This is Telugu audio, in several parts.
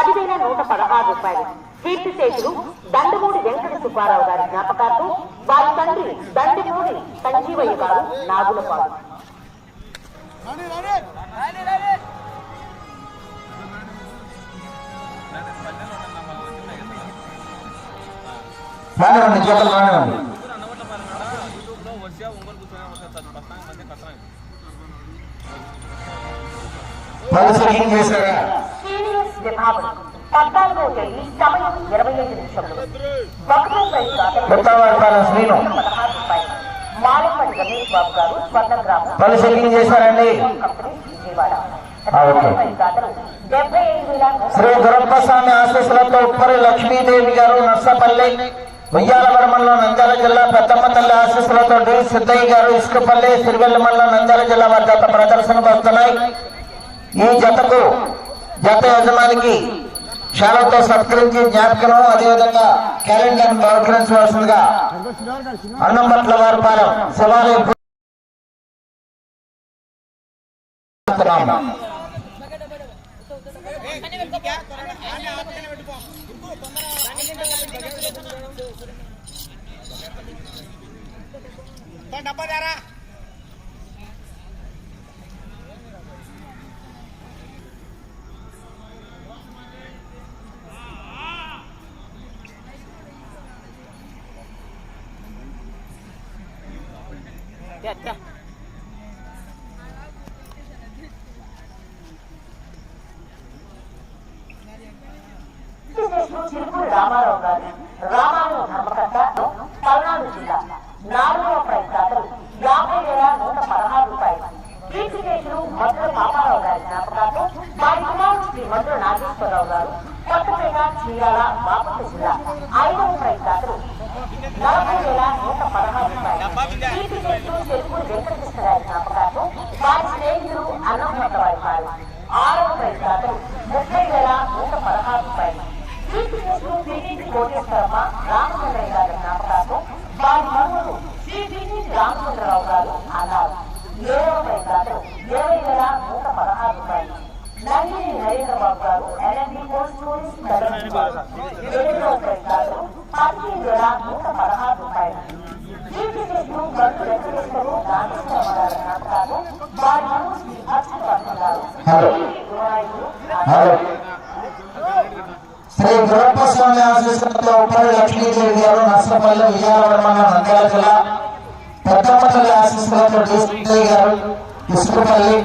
పదివేల నూట పదహారు రూపాయలు. కీర్తిశేషులు దండమూడి వెంకట సుబ్బారావు గారి జ్ఞాపకార్థం వారి తండ్రి దండమూడి సంజీవయ్య గారు నాగులపాడు. రానివ్వండి చేశారా విభాగం పద్నాలుగో తేదీ సమయం ఇరవై ఐదు నిమిషములు. బహుమతి ప్రైజ్ దాతలు కొత్తవారిపాలెం శ్రీను పదహారు రూపాయలు మాలపల్లి రమేష్ బాబు గారు స్వర్ణగ్రామం పరిస్థితి చేశారండి. కంపెనీ విజయవాడ ఆ, ఓకే. ప్రైజ్ దాతలు డెబ్బై ఐదు వేల నూట శ్రీ దురప్పస్వామి ఆశీస్సులతో ఉప్పరి లక్ష్మీదేవి గారు నర్సపల్లి ఉయ్యాలవరం మండలం నంద్యాల జిల్లా పెద్దమ్మ తల్లి ఆశీస్సులతో డి. సిద్ధయ్య గారు ఇసుకపల్లి సిరివెల్లి మండలం నంద్యాల జిల్లా వారి జత ప్రదర్శనకు వస్తున్నాయి. ఈ జతకు జత యజమానికి షాలతో సత్కరించి జ్ఞాపకం అదేవిధంగా క్యాలెండర్ బహుకరించవలసిందిగా అన్నంబట్ల వారి పాలెం శివాలయం కీర్తిశేషులు చిరుకూరి రామారావు గారు రామారావు ధర్మకర్త పల్నాడు జిల్లా నాలుగవ ప్రైజ్ దాతలు యాభై వేల నూట పదహారు రూపాయలు కీర్తిశేషులు మధుర పాపారావు గారి జ్ఞాపకార్థం వారి కుమారుడు శ్రీ మధుర నాగేశ్వరరావు గారు కొత్తపేట చీరాల బాపట్ల జిల్లా ఐదవ ప్రైజ్ దాతలు నలభై వేల నూట పదహారు రూపాయలు కీర్తిశేషులు చెరుకూరి వెంకటకృష్ణ గారి జ్ఞాపకార్థం వారి స్నేహితులు అన్నం వారి పాలు ఆరవ ప్రైజ్ దాతలు ముప్పై వేల నూట పదహారు రూపాయలు కీర్తిశేషులు శ్రీనిధి కోటేశ్వరమ్మ రామచంద్రయ్య గారి జ్ఞాపకార్థం వారి శ్రీ శ్రీనిధి రామచంద్రరావు గారు అన్నారు. ఏడవ దాతలు ఇరవై వేల నూట పదహారు రూపాయలు. Nandini Narendrababu garu LMD post tourist ఎనిమిదవ ప్రైజ్ దాతలు పదిహేను వేల నూట పదహారు రూపాయలు. గంటు వెంకటేశ్వరు గారి వారి శ్రీ గారు. హలో. శ్రీ గురప్ప స్వామి ఆశీస్సులతో ఉప్పరి లక్ష్మీదేవి గారు నర్సపల్లి విజయవాడ మండలం నంద్యాల జిల్లా పెద్దమ్మ తల్లి ఆశీస్సులతో డిసిఐ గారు ఇసుకపల్లి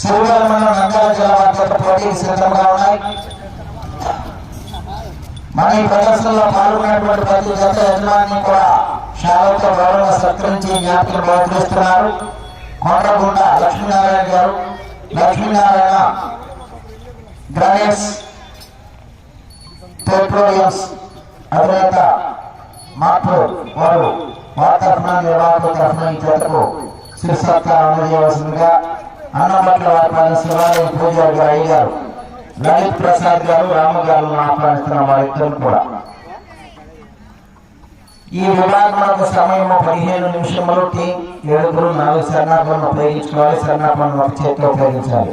శ్రీవెల్ల మండలం నంద్యాల జిల్లా వారి చేత పోటీకి సిద్ధంగా ఉన్నాయి. మన ఈ ప్రదర్శనలో పాల్గొన్నటువంటి ప్రతి జత యజమాని కూడా శాలతో గౌరవ సత్కరించి జ్ఞాపికలు బోధిస్తున్నారు కొండగుంట లక్ష్మీనారాయణ గారు లక్ష్మీనారాయణ గణేష్ పెట్రోలియంస్ అధినేత మార్పు వారు వారి తరఫున నిర్వాహకుల తరఫున ఈ జతకు శిరసత్కారం అందజేయవలసిందిగా అన్నమట్ల వారి పని శివాలయం పూజారి గారు అయ్యారు లలిత్ ప్రసాద్ గారు రామ గారు ఆహ్వానిస్తున్న వారిద్దరు కూడా. ఈ విభాగములకు సమయం పదిహేను నిమిషములు టీం ఏడుగురు నాలుగు శరణాపలను ఉపయోగించుకోవాలి. శరణాపలను ఒక చేతిలో ఉపయోగించాలి.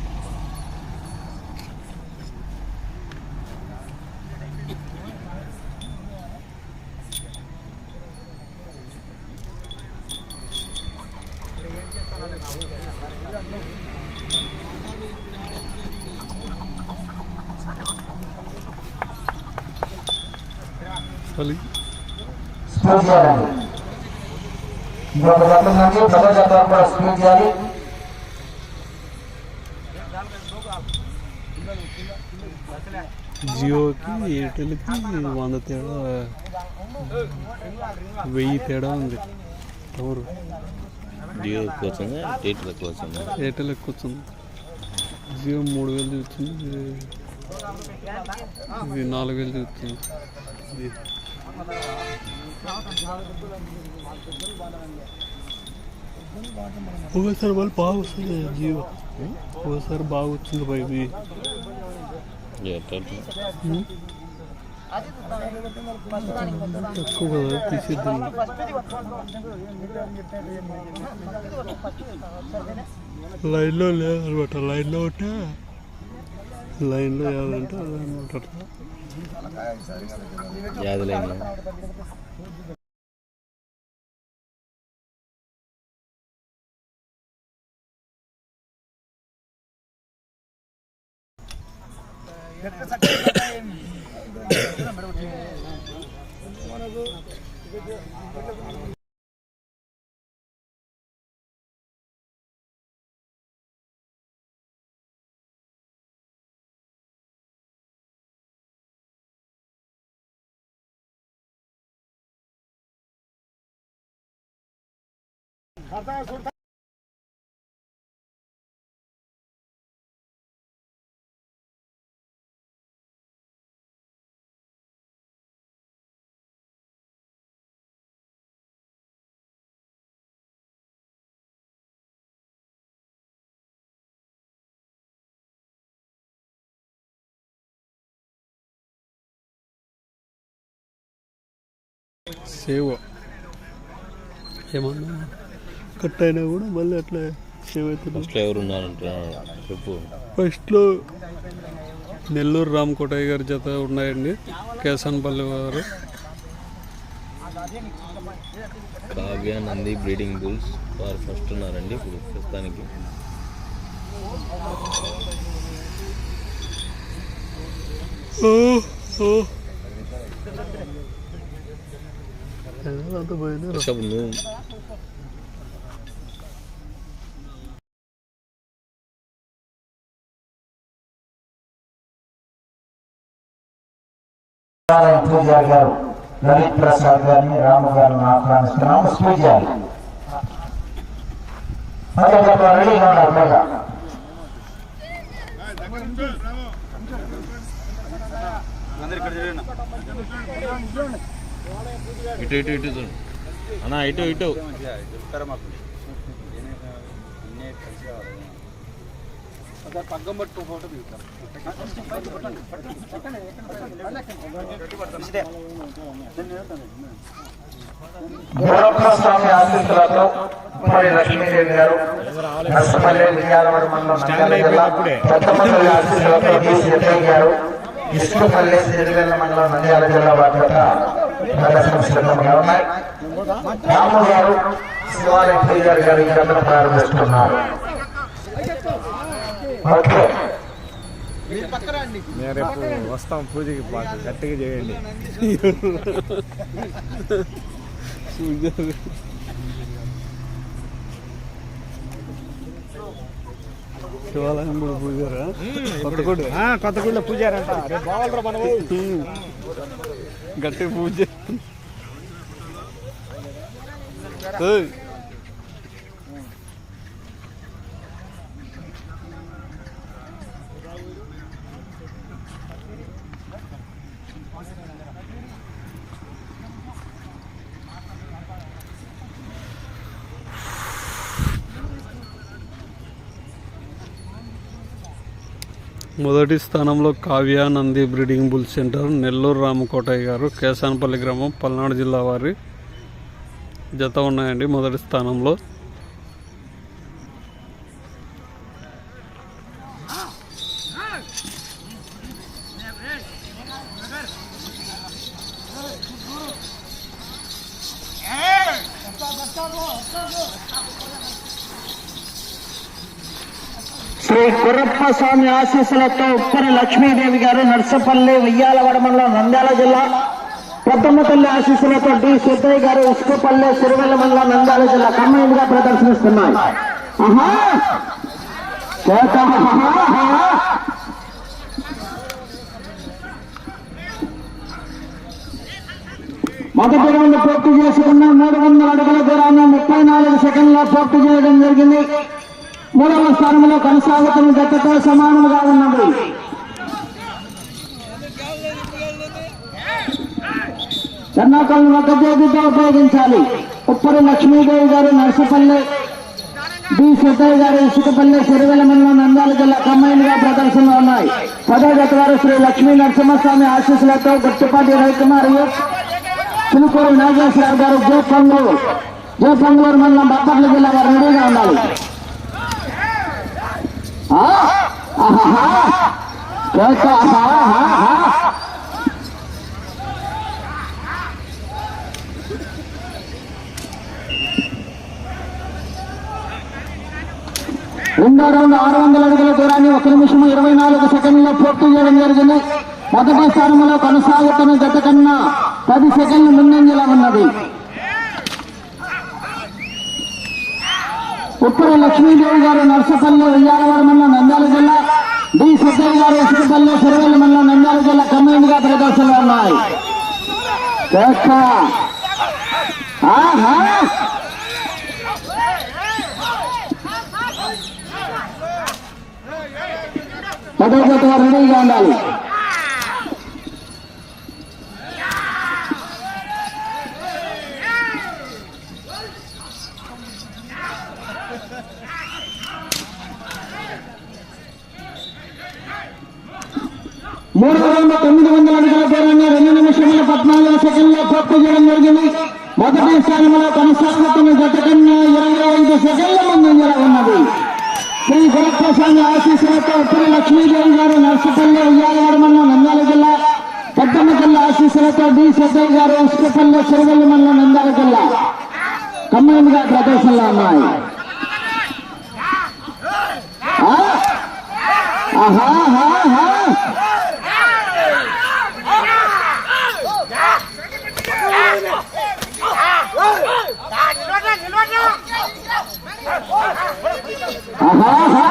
చేయాలండి ఇంకొక జత వరకు కూడా స్పీడ్ జియోకి ఎయిర్టెల్కి వంద తేడా వెయ్యి తేడా ఉంది. టవర్ జియో ఎక్కువ వచ్చిందా ఎయిర్టెల్ ఎక్కువ వచ్చిందా ఎయిర్టెల్ ఎక్కువ వచ్చింది జియో మూడు వేలు చూస్తుంది ఇది- ఇది నాలుగు వేలు చూస్తుంది ఇది ఒకసారి వాళ్ళు బాగా వస్తుంది జియో. ఒకసారి బాగా వచ్చింది ఇది ఉం? తక్కువ కదా తీసేద్దాం. లైన్లో లేదనమాట లైన్లో ఉంటే లైన్లో ఏదంటే అదనమాట అట్లా యాది Kartaya sorta సేవ్. ఏమన్నా? కట్ అయినా కూడా మళ్ళీ అట్లా సేవ్ అవుతుంది. ఫస్ట్ ఎవరు చెప్పు. ఫస్ట్లో నెల్లూరు రామ్ కోటయ్య గారి జత ఉన్నాయండి. కేసన్పల్లి వారు. కావ్య నంది బ్రీడింగ్ బుల్స్ వారు ఫస్ట్ ఉన్నారండి ఇప్పుడు ప్రస్తుతానికి. ఓ, ఓ. అంతా పోయింది రిషబ్ పూజారి గారు లలిత్ ప్రసాద్ గారిని రాము గారిని ఆహ్వానిస్తున్నాము పూజారి మరి అక్కడ ఇటు ఇటు ఇటు అన్నా ఇటు ఇటు. స్వామి ఆశీస్సులతో మరి లక్ష్మీదేవి గారు నర్సపల్లి విజయాలవాడ మండలం ఆశీస్సులతో గారు ఇసుకపల్లి సిరివెల్ల మండలం నంద్యాల జిల్లా వారి యొక్క ఉన్నాయి రాము గారు శివాలయ పూజారి గారు ఈ ప్రారంభిస్తున్నారు ఓకే మేము రేపు వస్తాం పూజకి బాగా గట్టిగా చేయండి శివాలయం కూడా పూజారా కొత్తకోటి కొత్తగూడలో పూజారంట. గట్టి పూజ. మొదటి స్థానంలో Kavya Nandi breeding bull center Nellore Ramakotayya garu Kesanapalli గ్రామం పల్నాడు జిల్లా వారి జత ఉన్నాయండి మొదటి స్థానంలో. స్వామి ఆశీస్సులతో ఉప్పరి లక్ష్మీదేవి గారు నర్సపల్లి ఉయ్యాలవాడ మండలం నంద్యాల జిల్లా పెద్దమ్మతల్లి ఆశీస్సులతో డి సిద్ధయ్య గారు ఉసుకపల్లి సిరివెల్ల మండలం నంద్యాల జిల్లా కమ్మైన్గా ప్రదర్శనిస్తున్నాయి ఆహా! చేత ఆహా! మొదటి రౌండ్ పూర్తి చేసుకున్న మూడు వందల అడుగుల దూరాన్ని ముప్పై నాలుగు సెకండ్ల పూర్తి చేయడం జరిగింది మూడవ స్థానంలో కొనసాగుతున్న జట్టుతో సమానంగా ఉన్నది. చెన్నాకల్ ఒక జోగితో ఉపయోగించాలి. ఉప్పరి లక్ష్మీదేవి గారు నర్సపల్లె బి సిద్ధయ్య గారు ఇసుకపల్లె సిరివెల మండలం నందాల జిల్లా కంబైన్ ప్రదర్శనలో ఉన్నాయి. పదో జత వారు శ్రీ లక్ష్మీ నరసింహస్వామి ఆశీస్సులతో గుట్టుపాటి రవికుమార్ చిలుకూరు నాగేశ్వరరావు గారు జో పంగూరు జో పంగూరు మండలం బాపట్ల జిల్లా వారు రెడీగా ఉండాలి రెండో రౌండ్ ఆరు వందల అడుగుల దూరాన్ని ఒక నిమిషం ఇరవై నాలుగు సెకండ్లో పూర్తి చేయడం జరిగింది. మొదటి స్థానంలో కొనసాగుతున్న జత కన్నా పది సెకండ్లు ముందంజలా ఉన్నది. ఉప్పర లక్ష్మీదేవి గారు నర్సపల్లి ఉయ్యాలవాడ మండలం నంద్యాల జిల్లా. డి. సిద్ధయ్య గారు ఇసుకపల్లి సిరివెల్లి మండలం నంద్యాల జిల్లా కంబైన్గా ప్రదర్శనలో ఉన్నాయి. కేక. ఆహా. పదో రెడీగా ఉండాలి మూడో రౌండ్ తొమ్మిది వందల అడుగుల దూరాన్ని రెండు నిమిషముల పద్నాలుగు సెకండ్లో పూర్తి చేయడం జరిగింది మొదటి స్థానంలో కొనసాగుతున్న జత కన్నా ఇరవై ఐదు సెకండ్ల ముందంజల ఉన్నది శ్రీ గురప్రసాద్ ఆశీస్సులతో ఉత్తర లక్ష్మీదేవి గారు నర్సపల్లి ఉయ్యాలవాడ మండలం నంద్యాల జిల్లా పెద్దమ్మ జిల్లా ఆశీస్సులతో డి సద్దయ్య గారు ఉసుకపల్లి సిరివెల్లి మండలం నంద్యాల జిల్లా కంబైన్గా ప్రదర్శనలో ఉన్నాయి ఆ? ఆహా ఆహా, ఆహా. ఆహా ఆహా.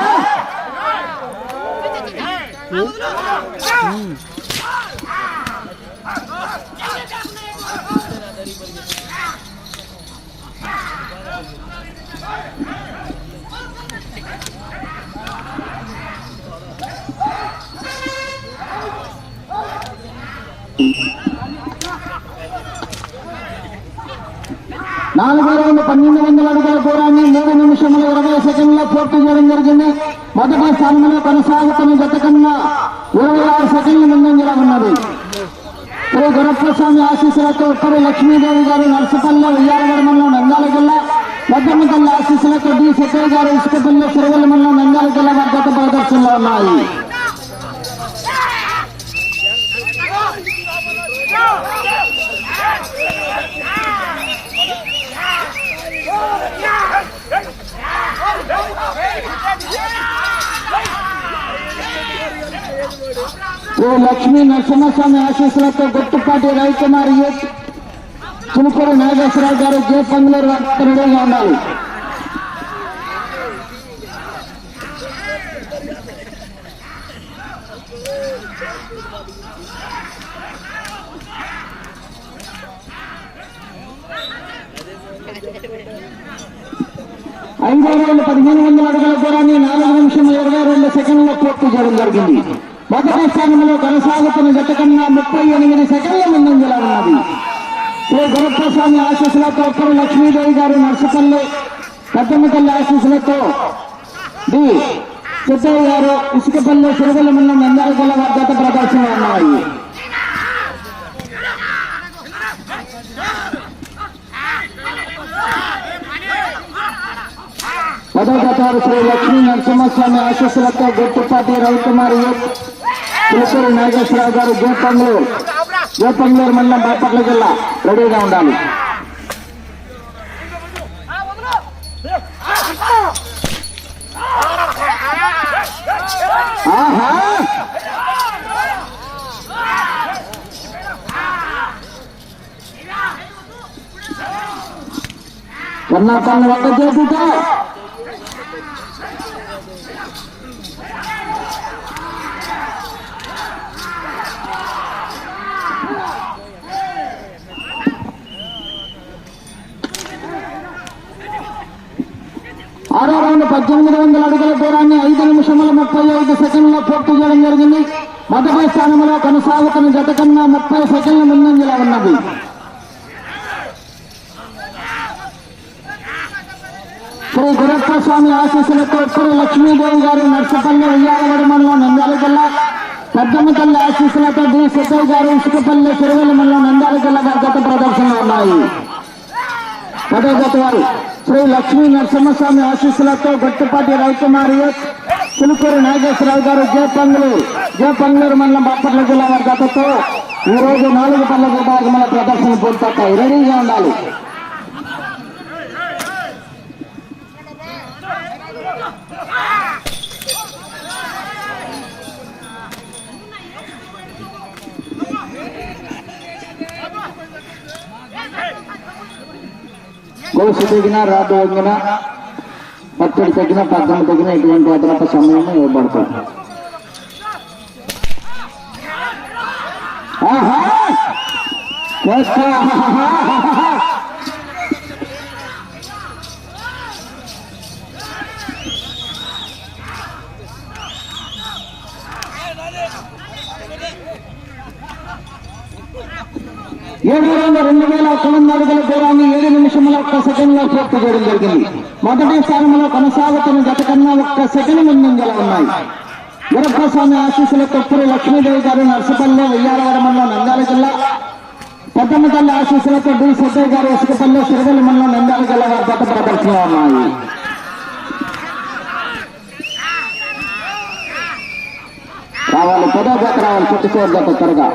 నాలుగో రౌండ్ పన్నెండు వందల అడుగుల దూరాన్ని మూడు నిమిషముల ఇరవై సెకండ్లో పూర్తి చేయడం జరిగింది మొదటి స్థానంలో కొనసాగుతున్న జత కన్నా ఇరవై ఆరు సెకండ్ల ముందంజలా ఉన్నది శ్రీ గురప్రస్వామి ఆశీస్సులతో ఉత్తర లక్ష్మీదేవి గారు నర్సపల్లి ఉయ్యాలగడ మండలం నంద్యాల జిల్లా పెద్దమ్మ జిల్లా ఆశీస్సులతో డి సత్య గారు ఇసుకపల్లి సిరివెల్లి మండలం నంద్యాల జిల్లా మద్దతు ప్రదర్శనలో ఉన్నాయి శ్రీ లక్ష్మీ నరసింహస్వామి ఆశీస్సులతో గుట్టుపాటి రవికుమార్ యూత్ చునుకూరు నాగేశ్వరరావు గారు జే పంగులూరు వారు రెడీగా ఉండాలి. ఐదో రౌండ్ పదిహేను వందల అడుగుల దూరాన్ని నాలుగు నిమిషం ఇరవై రెండు సెకండ్ల పూర్తి చేయడం జరిగింది. మొదటి స్థానంలో కొనసాగుతున్న జత కన్నా ముప్పై ఎనిమిది సెకండ్ల ముందంజలా ఉన్నది. శ్రీ గురుప్రస్వామి ఆశీస్సులతో ఉత్తర లక్ష్మీదేవి గారు నర్సపల్లి పెద్దమ్మ తల్లి ఆశీస్సులతో డి. సిద్ధయ్య గారు ఇసుకపల్లి సిరిగల్ల మండలం నంద్యాల జిల్లా వద్ద ప్రదర్శన ఉన్నాయి. పదో శ్రీ లక్ష్మీ నరసింహస్వామి ఆశీస్సులతో గుర్తుపాటి రవికుమార్ యూత్ పులుకూరు నాగేశ్వరరావు గారు జోపంగూరు జోపంగూరు మండలం బాపట్ల జిల్లా రెడీగా ఉండాలి. ఆహా! కర్ణాటక వంట చేతుతా అరవై పద్దెనిమిది వందల అడుగుల దూరాన్ని ఐదు నిమిషముల ముప్పై ఐదు సెకండ్ల పూర్తి చేయడం జరిగింది. మొదటి స్థానంలో కొనసాగుతున్న జత కన్నా ముప్పై సెకండ్ల ముందంజలో ఉన్నది. శ్రీ గురప్ప స్వామి ఆశీస్సులతో శ్రీ లక్ష్మీదేవి గారు నర్సపల్లి ఉయ్యాలగడ మండలం నంద్యాల జిల్లా పెద్దమ్మ తల్లి ఆశీస్సులతో డి. సిద్ధయ్య గారు ఇసుకపల్లి సిరివెల్లి మండలం నంద్యాల జిల్లా గత ప్రదర్శనలు ఉన్నాయి. పదే గత వారు. శ్రీ లక్ష్మీ నరసింహస్వామి ఆశీస్సులతో గట్టుపాటి రవికుమార్ చిలుకూరు నాగేశ్వరరావు గారు జే పంగులూరు మండలం బాపట్ల జిల్లా వారి గతతో ఈ రోజు నాలుగు పనుల విభాగముల ప్రదర్శన పూర్తవుతాయి. రెడీగా ఉండాలి. గొలుసు తగిన రాత వంగిన పచ్చడి తగ్గిన పక్కన తగిన ఇటువంటి అదనపు సమయం ఇవ్వబడుతుంది ఆహా! స్థానంలో ఒక్క సెకండ్లో పూర్తి చేయడం జరిగింది. మొదటి స్థానంలో కొనసాగుతున్న గత కన్నా ఒక్క సెకండ్ ముందంజల ఉన్నాయి. వీరప్పస్వామి ఆశీస్సుల తొప్పురు లక్ష్మీదేవి గారు నర్సపల్లె వెయ్యాలవాడ మండలం నంద్యాల జిల్లా. పెద్దమ్మ తల్లి ఆశీస్సులతో డి. సిద్ధయ్య గారు ఇసుకపల్లె సిరివెల్లి మండలం నంద్యాల జిల్లా వారి గత ప్రదర్శన ఉన్నాయి. రావాలి పదో జత రావాలి చుట్టుకోరు జత త్వరగా.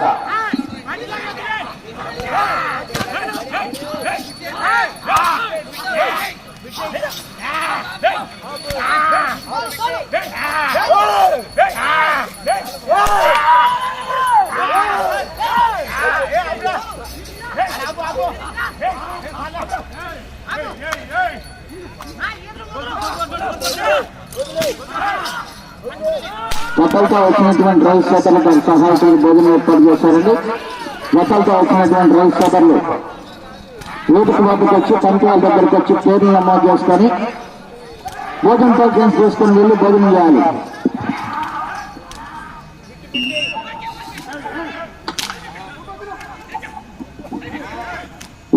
గతలతో వచ్చినటువంటి రైస్ సోదరులకు సహాయకులు భోజనం ఏర్పాటు చేశారండి. గతలతో వచ్చినటువంటి రైస్ సోదరులు వేదిక వద్దకు వచ్చి పంచాయల దగ్గరికి వచ్చి పేర్లు నమోదు చేసుకొని భోజనం టోకెన్స్ తీసుకుని వెళ్ళి భోజనం చేయాలి.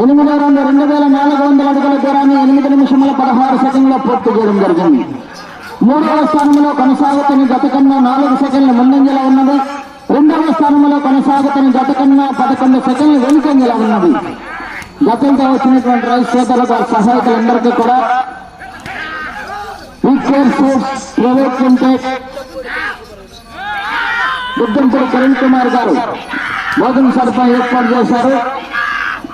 ఎనిమిది రెండు రెండు వేల నాలుగు వందల అడుగుల దూరాన్ని ఎనిమిది నిమిషముల పదహారు సెకండ్లో పూర్తి చేయడం జరిగింది. మూడవ స్థానంలో కొనసాగుతున్న గత కన్నా నాలుగు సెకండ్ల ముందంజలో ఉన్నది. రెండవ స్థానంలో కొనసాగుతున్న గత కన్నా పదకొండు సెకండ్లు వెనుకంజలో ఉన్నది. గతంతో వచ్చినటువంటి రైతు సోదరులకు సహాయకులందరికీ కూడా ప్రైవేట్ లిమిటెడ్ బుద్ధంపూడి కిరణ్ కుమార్ గారు భోజన సదుపాయం ఏర్పాటు చేశారు.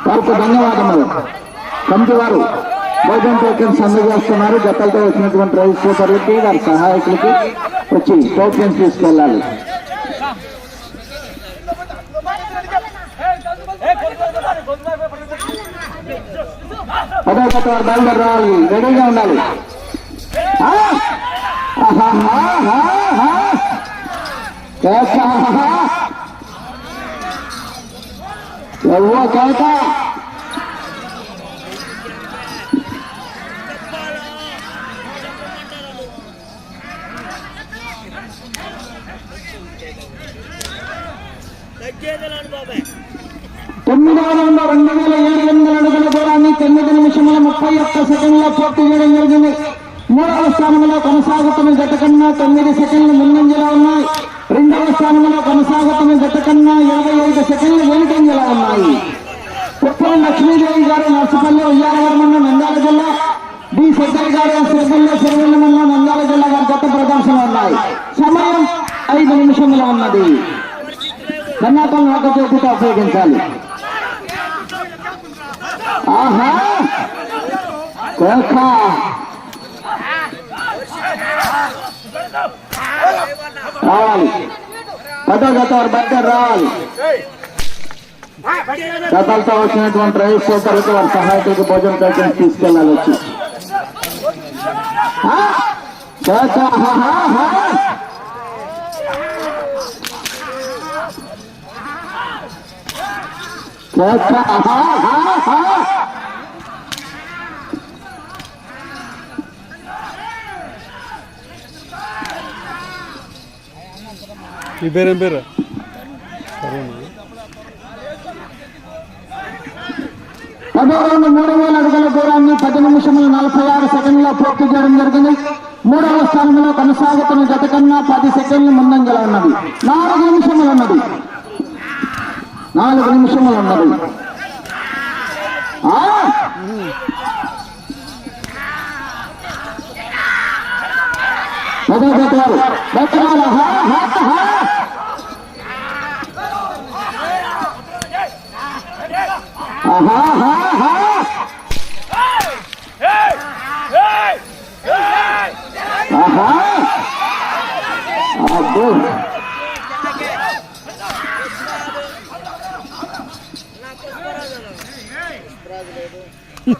వారికి ధన్యవాదములు. కమిటీ వారు భోజన టోకెన్స్ అందజేస్తున్నారు. గతంతో వచ్చినటువంటి రైతు సోదరులకి వారి సహాయకులకి వచ్చి టోకెన్స్ తీసుకెళ్ళాలి. పదో గత వారు బయలుదేరి రావాలి. రెడీగా ఉండాలి. ఎవ్వో కేక తొమ్మిది వందల రెండు వేల ఏడు వందల అడుగుల నిమిషముల ముప్పై ఒక్క సెకండ్ల పూర్తి చేయడం జరిగింది. మూడవ స్థానంలో కొనసాగుతున్న జత కన్నా తొమ్మిది సెకండ్లు ముందంజలో ఉన్నాయి. రెండవ స్థానంలో కొనసాగుతున్న జత కన్నా ఇరవై ఐదు సెకండ్లు వెనుకంజలో ఉన్నాయి. ఉప్పల్ లక్ష్మీదేవి గారు నర్సపల్లి ఉయ్యాలవారి మండలం నంద్యాల జిల్లా డి శెట్టర్ గారు సిరిపల్లి సిరివెల్లి మండలం నంద్యాల జిల్లా గారి గత ప్రదర్శన ఉన్నాయి. సమయం ఐదు నిమిషంలో ఉన్నది. కన్నాకం ఒక చేతితో ఉపయోగించాలి. ఆహా! కోకా! రావాలి. పదో గత వారు రావాలి. గతాలతో వచ్చినటువంటి రైస్ సోదరులకు వారి సహాయకులకు భోజనం ప్యాకెట్ తీసుకెళ్ళాలి వచ్చి. ఈ పేరేం పేరు? పదహారు మూడు వేల అడుగుల దూరాన్ని పది నిమిషంలో నలభై ఆరు సెకండ్ల పూర్తి చేయడం జరిగింది. మూడవ స్థానంలో కొనసాగుతున్న గత కన్నా పది సెకండ్లు ముందంజల ఉన్నది. నాలుగు నిమిషములు ఉన్నది. నాలుగు నిమిషములు ఉన్నది. ఆహా. అబ్బో. ఆహా.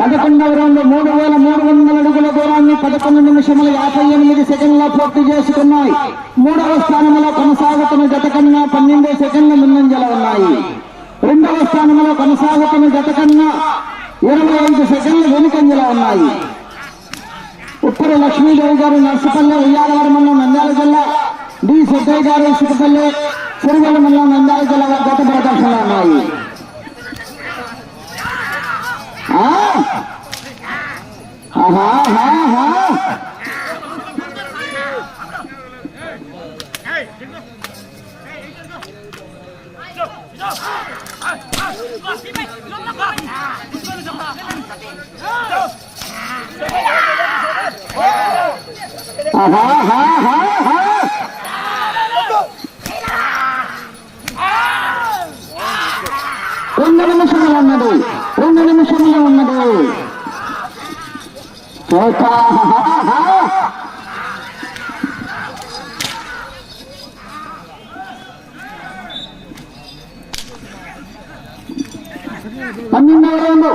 పదకొండవ రౌండ్ మూడు వేల మూడు వందల అడుగుల దూరాన్ని పదకొండు నిమిషముల యాభై ఎనిమిది సెకండ్ల పూర్తి చేసుకున్నాయి. మూడవ స్థానంలో కొనసాగుతున్న జత కన్నా పన్నెండు సెకండ్ల ముందంజల ఉన్నాయి. రెండవ స్థానంలో కొనసాగుతున్న జత కన్నా ఇరవై ఐదు సెకండ్లు వెనుకంజల ఉన్నాయి. ఉప్పరి లక్ష్మీదేవి గారు నర్సపల్లె ఉయ్యాలవరం మండలం నంద్యాల జిల్లా డి సిద్ధయ్య గారు ఇసుకపల్లి సిరిగల మండలం నంద్యాల జిల్లా వారి గత ప్రదర్శనలు ఉన్నాయి ఆ? ఆహా, పన్నెండవ రౌండ్.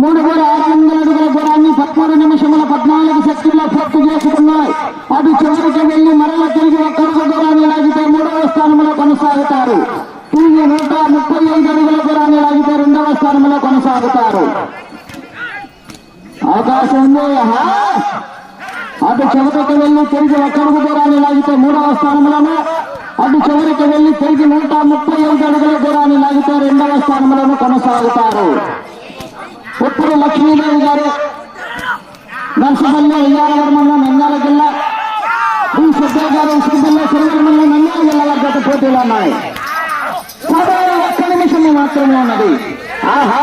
మూడు వేల ఆరు వందల అడుగుల దూరాన్ని పదమూడు నిమిషముల పద్నాలుగు సెకండ్ల పూర్తి చేసుకున్నాయి. అటు చివరికి వెళ్ళి మరల తిరిగి ఒక్కడుగు దూరాన్ని లాగితే మూడవ స్థానంలో కొనసాగుతారు. తిరిగి నూట ముప్పై ఐదు అడుగుల దూరాన్ని లాగితే రెండవ స్థానంలో కొనసాగుతారు. అవకాశం ఉంది. అటు చివరికి వెళ్ళి తిరిగి ఒక్కడుగు దూరాన్ని లాగితే మూడవ స్థానంలోనూ చివరికి వెళ్ళి తిరిగి నూట ముప్పై ఐదు అడుగుల దూరాన్ని లాగితే రెండవ స్థానంలోనూ కొనసాగుతారు. ఇప్పుడు లక్ష్మీదేవి గారు నర్సపల్లి ఉయ్యాలవారి మండలం నంద్యాల జిల్లా ఈ సిద్ధయ్య గారు ఇసుకపల్లి సిరివెల్ల మండలం నంద్యాల జిల్లా వారి గత పోటీలు ఉన్నాయి. కేవలం ఒక్క నిమిషం మాత్రమే ఉన్నది. ఆహా!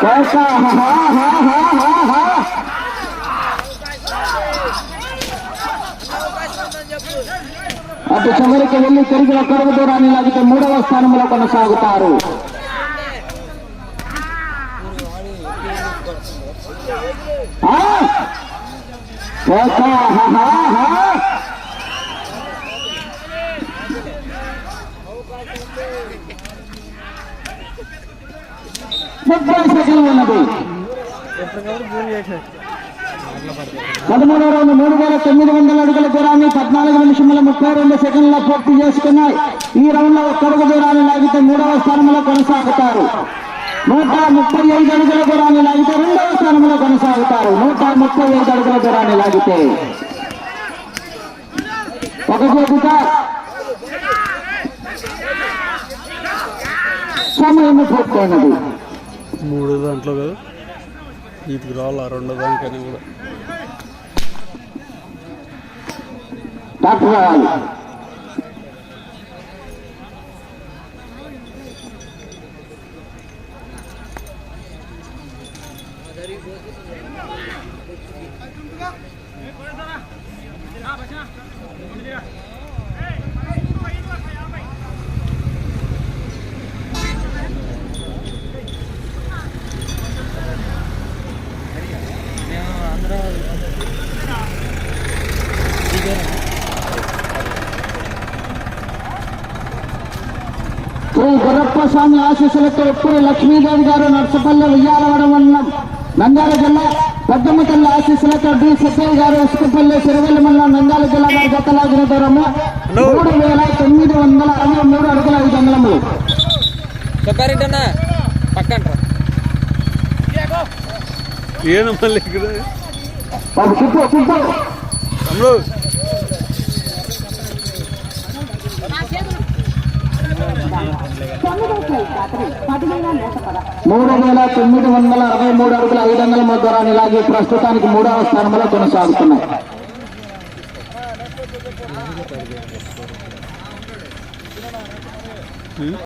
కేక, ఆహా, ఆహా, ఆహా, ఆహా. అటు చివరికి వెళ్ళి తిరిగి ఒక్కడుగు దూరాన్ని లాగితే మూడవ స్థానంలో కొనసాగుతారు ఆ? కేక, ఆహా, ఆహా. ముప్పై సెకండ్లు ఉన్నది పదమూడవ రౌండ్ మూడు వేల తొమ్మిది వందల అడుగుల దూరాన్ని పద్నాలుగు నిమిషముల ముప్పై రెండు సెకండ్ల పూర్తి చేసుకున్నాయి. ఈ రౌండ్లో ఒక్కడుగు దూరాన్ని లాగితే మూడవ స్థానంలో కొనసాగుతారు. నూట ముప్పై ఐదు అడుగుల దూరాన్ని లాగితే రెండవ స్థానంలో కొనసాగుతారు. నూట ముప్పై ఐదు అడుగుల దూరాన్ని లాగితే. ఒక చేతిక సమయం పూర్తయినది. మూడు దాంట్లో కదా. వీటికి రావాలా? రెండో దానికని కూడా. డాక్టర్ శ్రీ గురప్ప స్వామి ఆశీస్సులతో ఉప్పూరి లక్ష్మీదేవి గారు నర్సపల్లి ఉయ్యాలవాడ మండలం నంద్యాల జిల్లా పెద్దమ్మ తల్లి ఆశీస్సులతో డి సిద్ధయ్య గారు ఇసుకపల్లి సిరివెల్లి మండలం నంద్యాల జిల్లా వారి గతలాగిన దూరము మూడు వేల తొమ్మిది వందల అరవై మూడు అడుగుల ఐదు అంగుళములు సుబ్బారెడ్డి పక్కన ఏను మళ్ళీ ఇక్కడ మూడు వేల తొమ్మిది వందల అరవై మూడు అడుగుల ఐదు వందల దూరాన్ని లాగి ప్రస్తుతానికి మూడవ స్థానంలో కొనసాగుతున్నాయి.